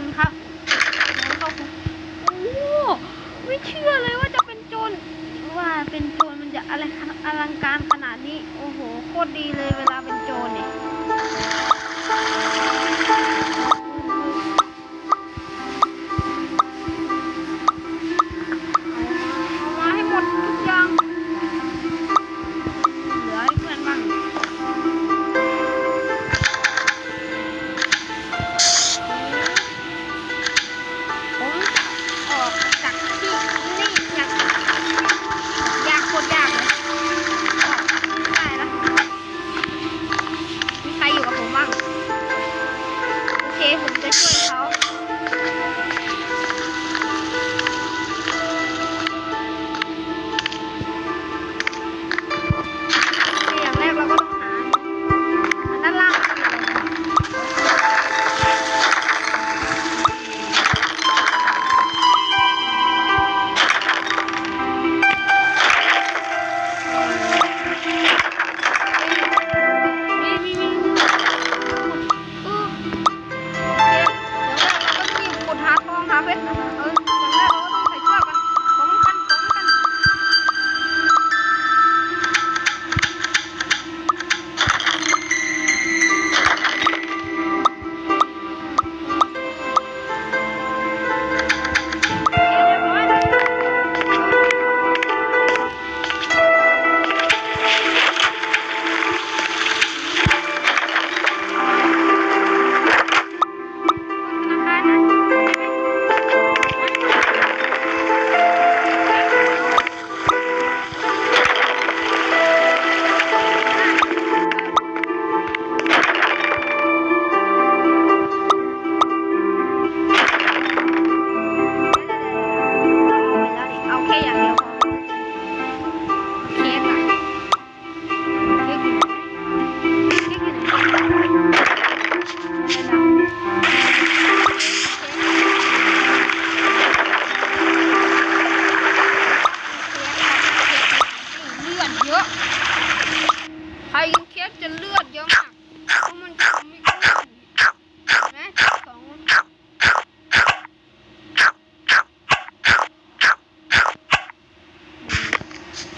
รครับโจรเข้าคุกโอ้โหไม่เชื่อเลยว่าจะเป็นโจรว่าเป็นโจรมันจะอะไรอลังการขนาดนี้ โอ้โห โคตรดีเลยเวลาเป็นโจรเนี่ย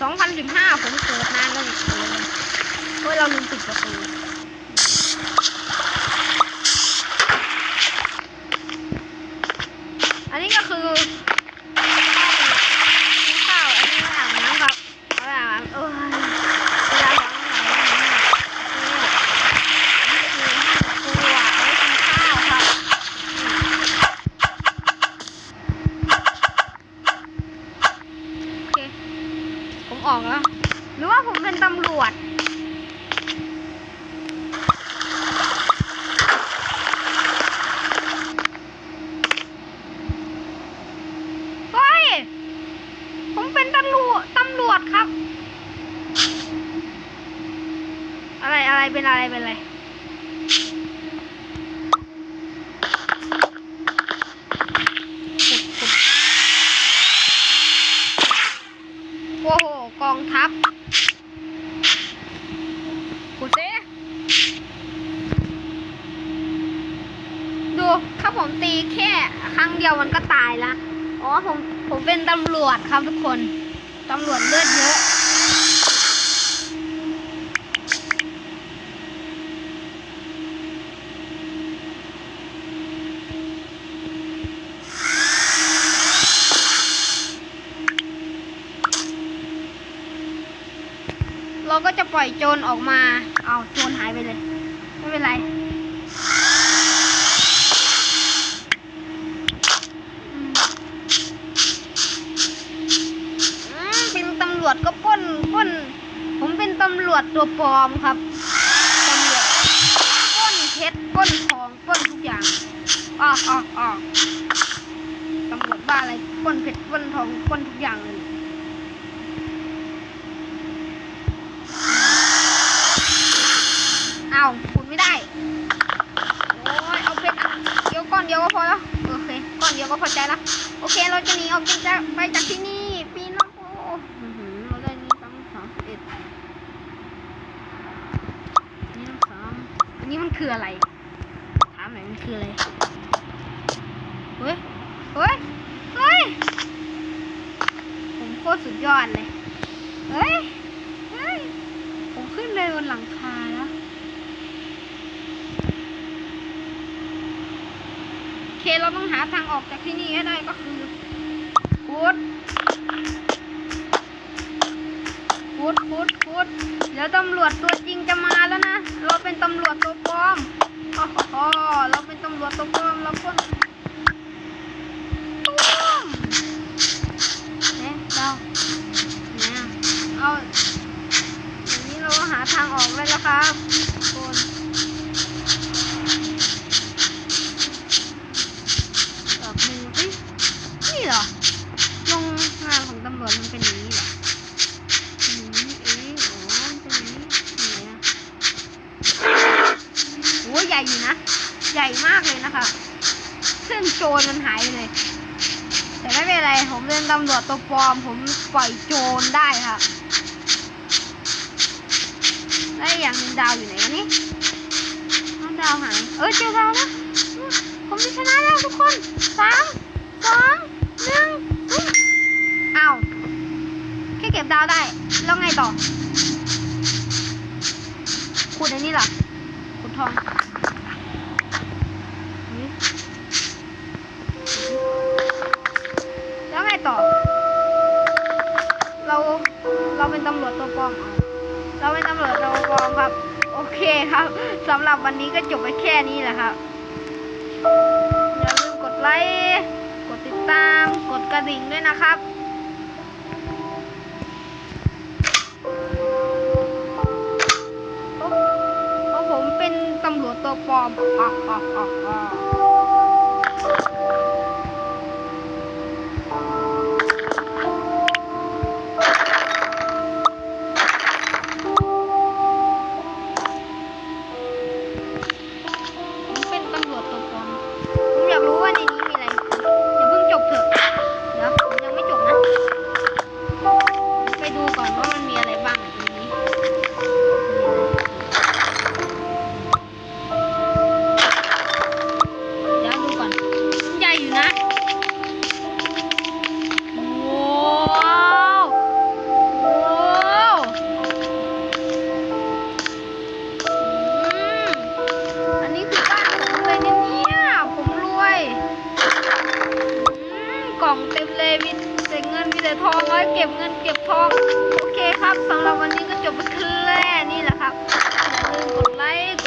สองพันสิบห้าผมเกิดนานแล้วนี่เออเฮ้ยเราลืมปิดประตูอันนี้ก็คือข้าวอันนี้อาบน้ำครับเอาไปอาบน้ำเออเวลาร้อนไหนนี่คือห้องครัวเอาไว้กินข้าวครับโอเค ผม ออกแล้ว หรือว่าผมเป็นตำรวจ เฮ้ย ผมเป็นตำรวจตำรวจครับ อะไรอะไรเป็นอะไรเป็นอะไร ขุดขุดโอ้โห กอง ทัพขุดสิดูถ้าผมตีแค่ครั้งเดียวมันก็ตายละอ๋อผมผมเป็นตำรวจครับทุกคน ตำรวจเลือดเยอะ เราก็จะปล่อยโจรออกมา เอาโจรหายไปเลย ไม่เป็นไร เป็นตำรวจก็ปล้นปล้น ผมเป็นตำรวจตัวปลอมครับตำรวจปล้นเพชรปล้นทองปล้นทุกอย่างอ๋ออ๋ออ๋อตำรวจบ้าอะไรปล้นเพชรปล้นทองปล้นทุกอย่างเลย เอาขุดไม่ได้ โอ้ย เอาเพชรเดียวก้อนเดียวก็พอแล้ว โอเค ก้อนเดียวก็พอ ใจแล้วโอเคเราจะหนีออกจากไปจากที่นี่ปีนโอ้อื้อหือเราได้นี่ตั้งสามสิบเอ็ดนี่ตั้งสามอันนี้มันคืออะไรถามหน่อยมันคืออะไรเฮ้ยเฮ้ยเฮ้ยผมโคตรสุดยอดเลยเฮ้ยเฮ้ยผมขึ้นไปบนหลังคาแล้วโอ เคเราต้องหาทางออกจากที่นี่ให้ได้ก็คือพุดพุดพุดพุดเดี๋ยวตำรวจตัวจริงจะมาแล้วนะ เราเป็นตำรวจตัวปลอมฮ่าฮ่าฮ่าเราเป็นตำรวจตัวปลอมเราคนตุ้มเอ๊ะเราเนี่ยเอาอย่างนี้เราก็หาทางออกได้แล้วครับทุกคนออกมือเฮ้ยนี่เหรอ ลงงานของตำรวจมันเป็นอย่างนี้เหรอเป็นอย่างนี้เองอ๋อมันเป็นอย่างนี้ไหนอะโอ้ยให ญ่อยู่นะ ใหญ่มากเลยนะคะเส้นโจรมันหายไปเลย แต่ไม่เป็นไร ผมเป็นตำรวจตัวปลอม ผมปล่อยโจรได้ค่ะและอีกอย่างนึงดาวอยู่ไหนวะนี่อ้าวดาวหาย เออเจอดาวแล้วผมจะชนะแล้วทุกคนสามสองหนึ่งอุ๊ยอ้าวแค่เก็บดาวได้ แล้วไงต่อขุดในนี่เหรอขุดทอง สำหรับวันนี้ก็จบไปแค่นี้แหละครับ อย่าลืมกดไลค์ กดติดตาม กดกระดิ่งด้วยนะครับเพราะผมเป็นตำรวจตัวปลอมออกออกออะผ แต่ทองไว้เก็บเงินเก็บทอง โอเคครับสำหรับวันนี้ก็จบไปแค่นี้แหละครับอย่าลืมกดไลค์